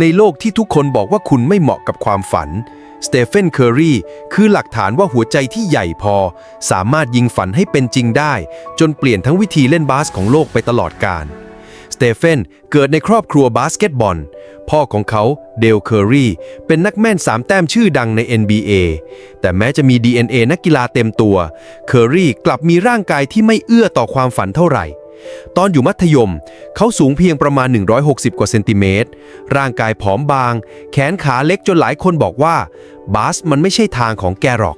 ในโลกที่ทุกคนบอกว่าคุณไม่เหมาะกับความฝัน สเตเฟน เคอรีคือหลักฐานว่าหัวใจที่ใหญ่พอ สามารถยิงฝันให้เป็นจริงได้ จนเปลี่ยนทั้งวิธีเล่นบาสของโลกไปตลอดกาลสเตเฟนเกิดในครอบครัวบาสเกตบอล พ่อของเขาเดลเคอรีเป็นนักแม่นสามแต้มชื่อดังใน NBA แต่แม้จะมี DNA นักกีฬาเต็มตัว เคอรีกลับมีร่างกายที่ไม่เอื้อต่อความฝันเท่าไหร่ ตอนอยู่มัธยม เขาสูงเพียงประมาณ 160 กว่าเซนติเมตร ร่างกายผอมบาง แขนขาเล็กจนหลายคนบอกว่า บาสมันไม่ใช่ทางของแกหรอก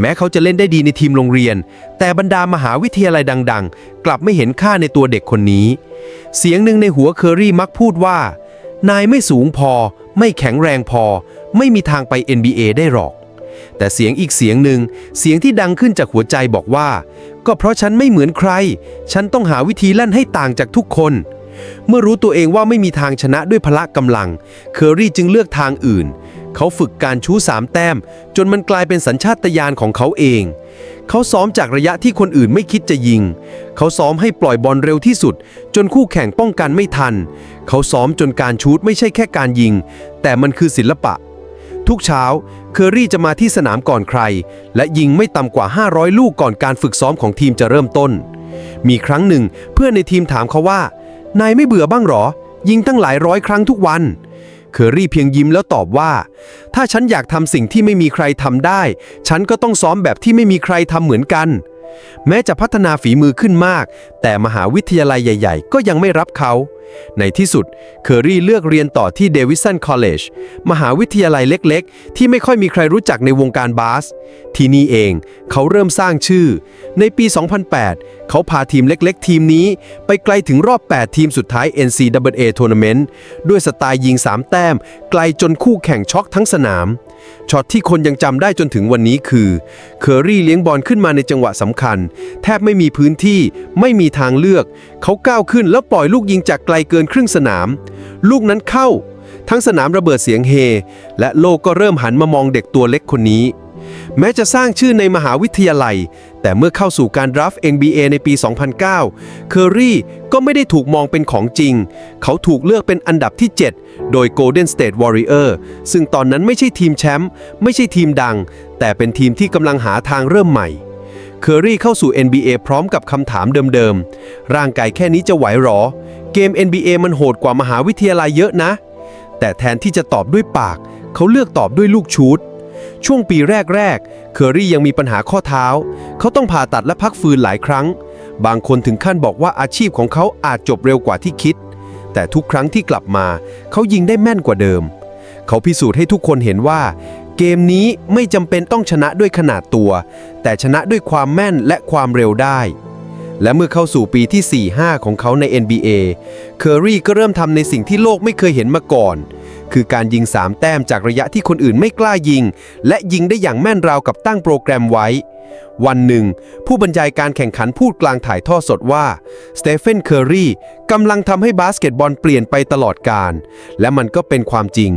แม้เขาจะเล่นได้ดีในทีมโรงเรียน แต่บรรดามหาวิทยาลัยดัง ๆ กลับไม่เห็นค่าในตัวเด็กคนนี้ เสียงหนึ่งในหัวเคอรี่มักพูดว่า นายไม่สูงพอ ไม่แข็งแรงพอ ไม่มีทางไป NBA ได้หรอก แต่เสียงอีกเสียงหนึ่ง เสียงที่ดังขึ้นจากหัวใจบอกว่า ก็เพราะฉันไม่เหมือนใคร ฉันต้องหาวิธีลั่นให้ต่างจากทุกคน เมื่อรู้ตัวเองว่าไม่มีทางชนะด้วยพละกำลัง เคอรี่จึงเลือกทางอื่น เขาฝึกการชู้สามแต้ม จนมันกลายเป็นสัญชาตญาณของเขาเอง เขาซ้อมจากระยะที่คนอื่นไม่คิดจะยิง เขาซ้อมให้ปล่อยบอลเร็วที่สุด จนคู่แข่งป้องกันไม่ทัน เขาซ้อมจนการชูตไม่ใช่แค่การยิง แต่มันคือศิลปะ ทุกเช้า เคอรี่จะมาที่สนามก่อนใคร และยิงไม่ต่ำกว่า 500 ลูกก่อนการฝึกซ้อมของทีมจะเริ่มต้น มีครั้งหนึ่งเพื่อนในทีมถามเขาว่า นายไม่เบื่อบ้างหรอ ยิงตั้งหลายร้อยครั้งทุกวัน เคอรี่เพียงยิ้มแล้วตอบว่า ถ้าฉันอยากทำสิ่งที่ไม่มีใครทำได้ ฉันก็ต้องซ้อมแบบที่ไม่มีใครทำเหมือนกัน แม้จะพัฒนาฝีมือขึ้นมาก แต่มหาวิทยาลัยใหญ่ ๆ ก็ยังไม่รับเขา ในที่สุด เคอรี่เลือกเรียนต่อที่เดวิสันคอลเลจมหาวิทยาลัยเล็กๆ ที่ไม่ค่อยมีใครรู้จักในวงการบาส ที่นี่เองเขาเริ่มสร้างชื่อ ในปี 2008 เขาพาทีมเล็กๆ ทีมนี้ ไปไกลถึงรอบ 8 ทีมสุดท้าย NCAA Tournament ด้วยสไตล์ยิง 3 แต้ม ไกลจนคู่แข่งช็อกทั้งสนาม ช็อตที่คนยังจำได้จนถึงวันนี้คือเคอรี่เลี้ยงบอลขึ้นมาในจังหวะสำคัญ แทบไม่มีพื้นที่ไม่มีทางเลือก เขาก้าวขึ้นแล้วปล่อยลูกยิงจากไกลเกินครึ่งสนาม ลูกนั้นเข้า ทั้งสนามระเบิดเสียงเฮ และโลกก็เริ่มหันมามองเด็กตัวเล็กคนนี้ แม้จะสร้างชื่อในมหาวิทยาลัย แต่เมื่อเข้าสู่การดราฟต์ NBA ในปี 2009 เคอรี่ก็ไม่ได้ถูกมองเป็นของจริง เขาถูกเลือกเป็นอันดับที่ 7 โดย Golden State Warrior ซึ่งตอนนั้นไม่ใช่ทีมแชมป์ไม่ใช่ทีมดัง แต่เป็นทีมที่กำลังหาทางเริ่มใหม่ เคอรี่เข้าสู่ NBA พร้อมกับคำถามเดิมๆ ร่างกายแค่นี้จะไหวหรอ เกม NBA มันโหดกว่ามหาวิทยาลัยเยอะนะ แต่แทนที่จะตอบด้วยปาก เขาเลือกตอบด้วยลูกชูต ช่วงปีแรกๆ เคอรี่ยังมีปัญหาข้อเท้า เขาต้องผ่าตัดและพักฟื้นหลายครั้ง บางคนถึงขั้นบอกว่าอาชีพของเขาอาจจบเร็วกว่าที่คิด แต่ทุกครั้งที่กลับมา เขายิงได้แม่นกว่าเดิม เขาพิสูจน์ให้ทุกคนเห็นว่า เกมนี้ไม่จำเป็นต้องชนะด้วยขนาดตัว แต่ชนะด้วยความแม่นและความเร็วได้และเมื่อเข้าสู่ปีที่ 4-5 ของเขาใน NBA เคอรี่ก็เริ่มทำในสิ่งที่โลกไม่เคยเห็นมาก่อน คือการยิง 3 แต้มจากระยะที่คนอื่นไม่กล้ายิง และยิงได้อย่างแม่นราวกับตั้งโปรแกรมไว้ วันหนึ่ง ผู้บรรยายการแข่งขันพูดกลางถ่ายทอดสดว่าสเตเฟนเคอรีกำลังทำให้บาสเกตบอลเปลี่ยนไปตลอดการและมันก็เป็นความจริง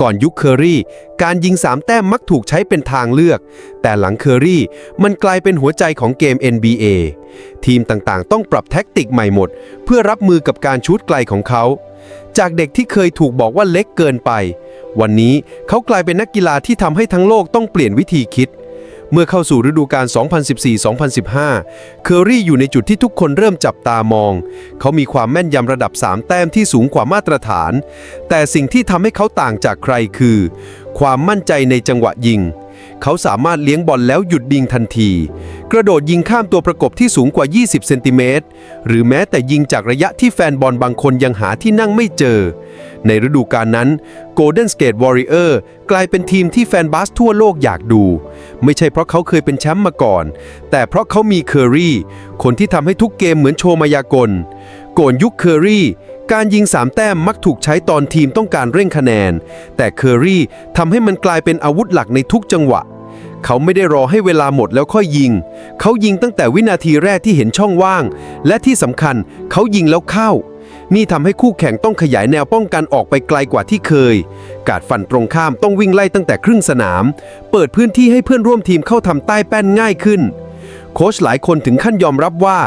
ก่อนยุคเคอรี่ การยิง 3 แต้มมักถูกใช้เป็นทางเลือก แต่หลังเคอรี่ มันกลายเป็นหัวใจของเกม NBA ทีมต่างๆ ต้องปรับแท็กติกใหม่หมด เพื่อรับมือกับการชูดไกลของเขา จากเด็กที่เคยถูกบอกว่าเล็กเกินไป วันนี้เขากลายเป็นนักกีฬาที่ทำให้ทั้งโลกต้องเปลี่ยนวิธีคิด เมื่อเข้าสู่ฤดูกาล 2014-2015 เคอรี่อยู่ในจุดที่ทุกคนเริ่มจับตามอง เขามีความแม่นยำระดับ 3 แต้มที่สูงกว่ามาตรฐาน แต่สิ่งที่ทำให้เขาต่างจากใครคือ ความมั่นใจในจังหวะยิง เขาสามารถเลี้ยงบอลแล้วหยุดยิงทันที กระโดดยิงข้ามตัวประกบที่สูงกว่า 20 เซนติเมตร หรือแม้แต่ยิงจากระยะที่แฟนบอลบางคนยังหาที่นั่งไม่เจอ ในฤดูกาลนั้น Golden State Warrior กลายเป็นทีมที่แฟนบาสทั่วโลกอยากดู ไม่ใช่เพราะเขาเคยเป็นแชมป์มาก่อน แต่เพราะเขามีเคอรี่ คนที่ทำให้ทุกเกมเหมือนโชว์มายากล ก่อนยุคเคอรี่การยิง3แต้มมักถูกใช้ตอนทีมต้องการเร่งคะแนน แต่เคอรี่ทำให้มันกลายเป็นอาวุธหลักในทุกจังหวะ เขาไม่ได้รอให้เวลาหมดแล้วค่อยยิง เขายิงตั้งแต่วินาทีแรกที่เห็นช่องว่าง และที่สำคัญเขายิงแล้วเข้า นี่ทำให้คู่แข่งต้องขยายแนวป้องกันออกไปไกลกว่าที่เคย การฝันตรงข้ามต้องวิ่งไล่ตั้งแต่ครึ่งสนาม เปิดพื้นที่ให้เพื่อนร่วมทีมเข้าทำใต้แป้นง่ายขึ้นโค้ชหลายคนถึงขั้นยอมรับว่า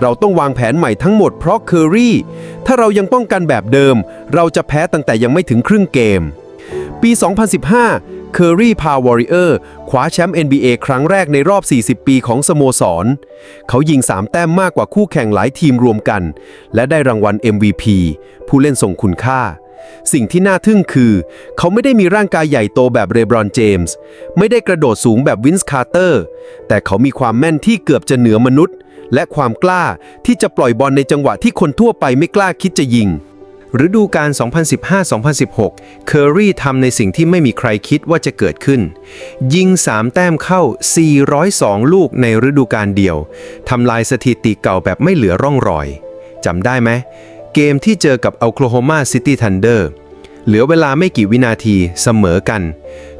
เราต้องวางแผนใหม่ทั้งหมดเพราะเคอรี่ ถ้าเรายังป้องกันแบบเดิม เราจะแพ้ตั้งแต่ยังไม่ถึงครึ่งเกม ปี 2015 เคอรี่พาวอริเออร์คว้าแชมป์ NBA ครั้งแรกในรอบ 40 ปีของสโมสร เขายิง 3 แต้มมากกว่าคู่แข่งหลายทีมรวมกัน และได้รางวัล MVP ผู้เล่นทรงคุณค่า สิ่งที่น่าทึ่งคือ เขาไม่ได้มีร่างกายใหญ่โตแบบเรบรอนเจมส์ไม่ได้กระโดดสูงแบบวินส์คาร์เตอร์แต่เขามีความแม่นที่เกือบจะเหนือมนุษย์ และความกล้าที่จะปล่อยบอลในจังหวะที่คนทั่วไปไม่กล้าคิดจะยิง ฤดูกาล 2015-2016 เคอรี่ทำในสิ่งที่ไม่มีใครคิดว่าจะเกิดขึ้น ยิง 3 แต้มเข้า 402 ลูกในฤดูกาลเดียว ทำลายสถิติเก่าแบบไม่เหลือร่องรอย จำได้ไหม เกมที่เจอกับโอคลาโฮมาซิตี้ทันเดอร์ เหลือเวลาไม่กี่วินาทีเสมอกัน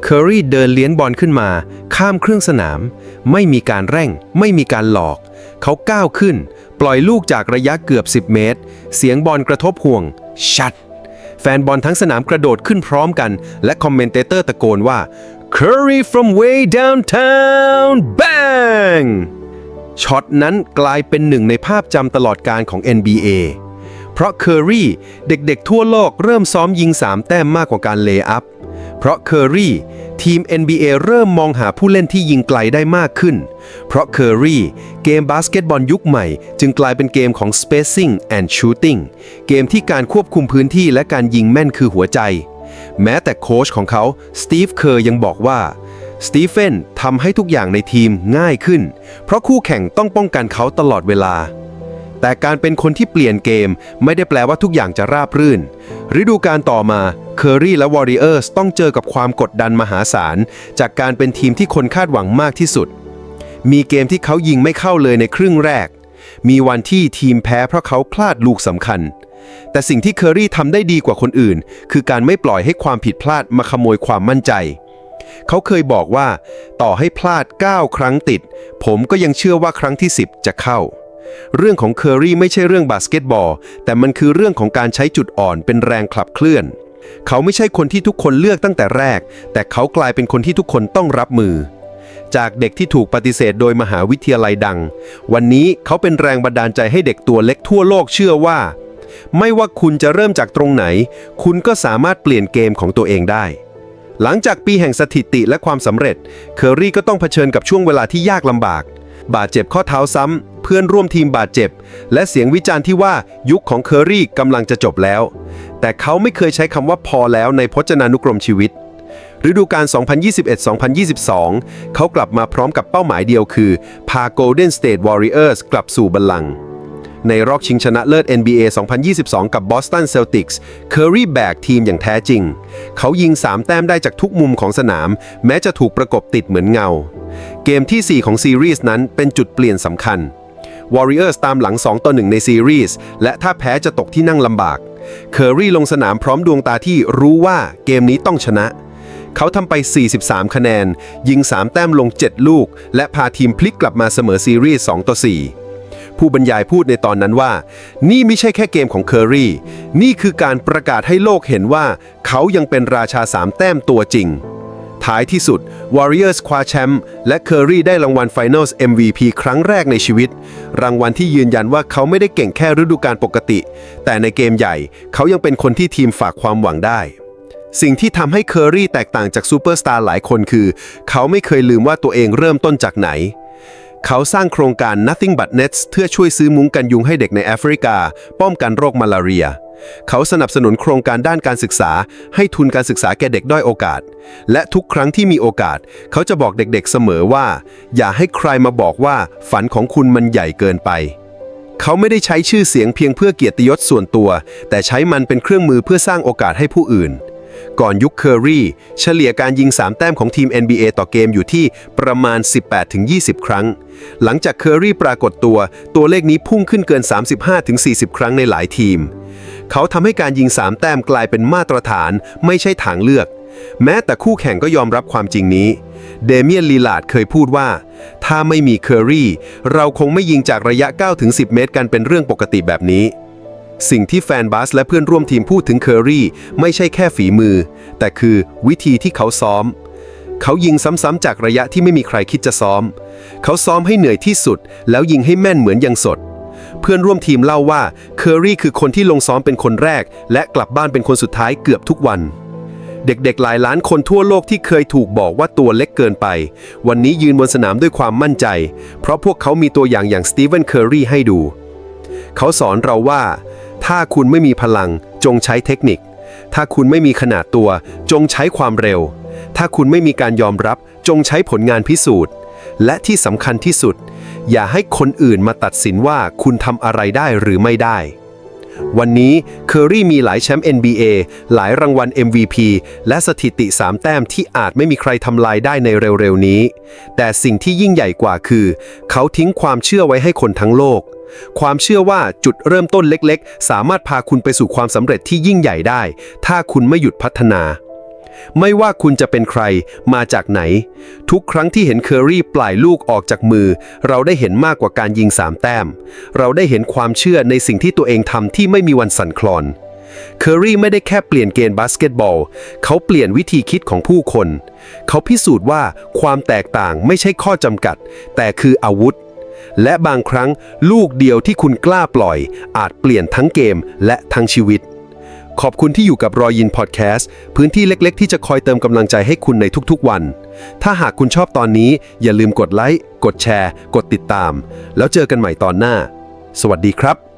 เคอรี่เดินเลี้ยนบอลขึ้นมา ข้ามเครึ่องสนาม ไม่มีการเร่ง ไม่มีการหลอก เขาก้าวขึ้น ปล่อยลูกจากระยะเกือบ 10 เมตร เสียงบอลกระทบห่วง ชัด แฟนบอลทั้งสนามกระโดดขึ้นพร้อมกัน และคอมเมนเตเตอร์ตะโกนว่า Curry from way downtown bang ช็อตนั้นกลายเป็นหนึ่งในภาพจำตลอดการของ NBA เพราะเคอรี่เด็กๆทั่วโลกเริ่มซ้อมยิง 3 แต้มมากกว่าการเลย์อัพ เพราะเคอรี่ ทีม NBA เริ่มมองหาผู้เล่นที่ยิงไกลได้มากขึ้น เพราะเคอรี่เกมบาสเกตบอลยุคใหม่ จึงกลายเป็นเกมของ spacing and shooting เกมที่การควบคุมพื้นที่และการยิงแม่นคือหัวใจ แม้แต่โค้ชของเขาสตีฟเคอร์ยังบอกว่าสตีเฟนทำให้ทุกอย่างในทีมง่ายขึ้น เพราะคู่แข่งต้องป้องกันเขาตลอดเวลา แต่การเป็นคนที่เปลี่ยนเกมไม่ได้แปลว่าทุกอย่างจะราบรื่น ฤดูกาลต่อมาเคอรี่และวอริเออร์สต้องเจอกับความกดดันมหาศาล จากการเป็นทีมที่คนคาดหวังมากที่สุด มีเกมที่เขายิงไม่เข้าเลยในครึ่งแรก มีวันที่ทีมแพ้เพราะเขาพลาดลูกสำคัญ แต่สิ่งที่เคอรี่ทำได้ดีกว่าคนอื่น คือการไม่ปล่อยให้ความผิดพลาดมาขโมยความมั่นใจ เขาเคยบอกว่า ต่อให้พลาด 9 ครั้งติด ผมก็ยังเชื่อว่าครั้งที่ 10 จะเข้า เรื่องของเคอรี่ไม่ใช่เรื่องบาสเกตบอล แต่มันคือเรื่องของการใช้จุดอ่อนเป็นแรงขับเคลื่อน เขาไม่ใช่คนที่ทุกคนเลือกตั้งแต่แรก แต่เขากลายเป็นคนที่ทุกคนต้องรับมือ จากเด็กที่ถูกปฏิเสธโดยมหาวิทยาลัยดัง วันนี้เขาเป็นแรงบันดาลใจให้เด็กตัวเล็กทั่วโลกเชื่อว่า ไม่ว่าคุณจะเริ่มจากตรงไหน คุณก็สามารถเปลี่ยนเกมของตัวเองได้ หลังจากปีแห่งสถิติและความสำเร็จ เคอรี่ก็ต้องเผชิญกับช่วงเวลาที่ยากลำบาก บาดเจ็บข้อเท้าซ้ำ เพื่อนร่วมทีมบาดเจ็บ และเสียงวิจารณ์ที่ว่ายุคของเคอรี่กำลังจะจบแล้ว แต่เขาไม่เคยใช้คำว่าพอแล้วในพจนานุกรมชีวิตฤดูกาล 2021-2022 เขากลับมาพร้อมกับเป้าหมายเดียวคือ พา Golden State Warriors กลับสู่บัลลังก์ในรอบชิงชนะเลิศ NBA 2022 กับ Boston Celtics เคอรี่แบกทีมอย่างแท้จริง เขายิง 3 แต้มได้จากทุกมุมของสนาม แม้จะถูกประกบติดเหมือนเงา เกมที่ 4 ของซีรีส์นั้นเป็นจุดเปลี่ยนสำคัญ Warriors ตามหลัง 2 ต่อ 1 ในซีรีส์และถ้าแพ้จะตกที่นั่งลำบากเคอรี่ลงสนามพร้อมดวงตาที่รู้ว่าเกมนี้ต้องชนะ เขาทำไป 43 คะแนน ยิง 3 แต้มลง 7 ลูก และพาทีมพลิกกลับมาเสมอซีรีส์2ต่อ 4ผู้บรรยายพูดในตอนนั้นว่า นี่ไม่ใช่แค่เกมของเคอรี่ นี่คือการประกาศให้โลกเห็นว่า เขายังเป็นราชา3แต้มตัวจริง ท้ายที่สุด Warriors คว้าแชมป์และเคอรี่ได้รางวัล Finals MVP ครั้งแรกในชีวิต รางวัลที่ยืนยันว่าเขาไม่ได้เก่งแค่ฤดูกาลปกติ แต่ในเกมใหญ่ เขายังเป็นคนที่ทีมฝากความหวังได้สิ่งที่ทำให้เคอรี่แตกต่างจากซูเปอร์สตาร์หลายคนคือ เขาไม่เคยลืมว่าตัวเองเริ่มต้นจากไหน เขาสร้างโครงการ Nothing But Nets เพื่อช่วยซื้อมุ้งกันยุงให้เด็กในแอฟริกา ป้องกันโรคมาลาเรีย เขาสนับสนุนโครงการด้านการศึกษา ให้ทุนการศึกษาแก่เด็กด้อยโอกาส และทุกครั้งที่มีโอกาส เขาจะบอกเด็กๆเสมอว่า อย่าให้ใครมาบอกว่าฝันของคุณมันใหญ่เกินไป เขาไม่ได้ใช้ชื่อเสียงเพียงเพื่อเกียรติยศส่วนตัว แต่ใช้มันเป็นเครื่องมือเพื่อสร้างโอกาสให้ผู้อื่น ก่อนยุคเคอรี่เฉลี่ยการยิง 3 แต้มของทีม NBA ต่อเกมอยู่ที่ประมาณ 18-20 ครั้ง หลังจากเคอรี่ปรากฏตัว ตัวเลขนี้พุ่งขึ้นเกิน 35-40 ครั้งในหลายทีม เขาทำให้การยิง 3 แต้มกลายเป็นมาตรฐานไม่ใช่ทางเลือก แม้แต่คู่แข่งก็ยอมรับความจริงนี้ เดเมียนลีลาดเคยพูดว่า ถ้าไม่มีเคอรี่เราคงไม่ยิงจากระยะ 9-10 เมตรกันเป็นเรื่องปกติแบบนี้ สิ่งที่แฟนบาสและเพื่อนร่วมทีมพูดถึงเคอรี่ไม่ใช่แค่ฝีมือ แต่คือวิธีที่เขาซ้อม เขายิงซ้ำๆจากระยะที่ไม่มีใครคิดจะซ้อม เขาซ้อมให้เหนื่อยที่สุด แล้วยิงให้แม่นเหมือนยังสด เพื่อนร่วมทีมเล่าว่าเคอรี่คือคนที่ลงซ้อมเป็นคนแรก และกลับบ้านเป็นคนสุดท้ายเกือบทุกวันเด็กๆ หลายล้านคนทั่วโลกที่เคยถูกบอกว่าตัวเล็กเกินไป วันนี้ยืนบนสนามด้วยความมั่นใจ เพราะพวกเขามีตัวอย่างอย่างสตีเวน เคอรีให้ดู เขาสอนเราว่า ถ้าคุณไม่มีพลัง จงใช้เทคนิค ถ้าคุณไม่มีขนาดตัว จงใช้ความเร็ว ถ้าคุณไม่มีการยอมรับ จงใช้ผลงานพิสูจน์ และที่สำคัญที่สุด อย่าให้คนอื่นมาตัดสินว่าคุณทำอะไรได้หรือไม่ได้ วันนี้เคอรี่มีหลายแชมป์ NBA หลายรางวัล MVP และสถิติ 3 แต้มที่อาจไม่มีใครทำลายได้ในเร็วๆนี้ แต่สิ่งที่ยิ่งใหญ่กว่าคือ เขาทิ้งความเชื่อไว้ให้คนทั้งโลก ความเชื่อว่าจุดเริ่มต้นเล็กๆ สามารถพาคุณไปสู่ความสำเร็จที่ยิ่งใหญ่ได้ ถ้าคุณไม่หยุดพัฒนา ไม่ว่าคุณจะเป็นใครมาจากไหน ทุกครั้งที่เห็นเคอรี่ปล่อยลูกออกจากมือ เราได้เห็นมากกว่าการยิงสามแต้ม เราได้เห็นความเชื่อในสิ่งที่ตัวเองทำที่ไม่มีวันสั่นคลอนเคอรี่ไม่ได้แค่เปลี่ยนเกมบาสเกตบอล เขาเปลี่ยนวิธีคิดของผู้คน เขาพิสูจน์ว่าความแตกต่างไม่ใช่ข้อจำกัด แต่คืออาวุธ และบางครั้งลูกเดียวที่คุณกล้าปล่อย อาจเปลี่ยนทั้งเกมและทั้งชีวิต ขอบคุณที่อยู่กับรอยยินพอดแคสต์พื้นที่เล็กๆ ที่จะคอยเติมกำลังใจให้คุณในทุกๆวัน ถ้าหากคุณชอบตอนนี้ อย่าลืมกดไลค์ กดแชร์ กดติดตาม แล้วเจอกันใหม่ตอนหน้า สวัสดีครับ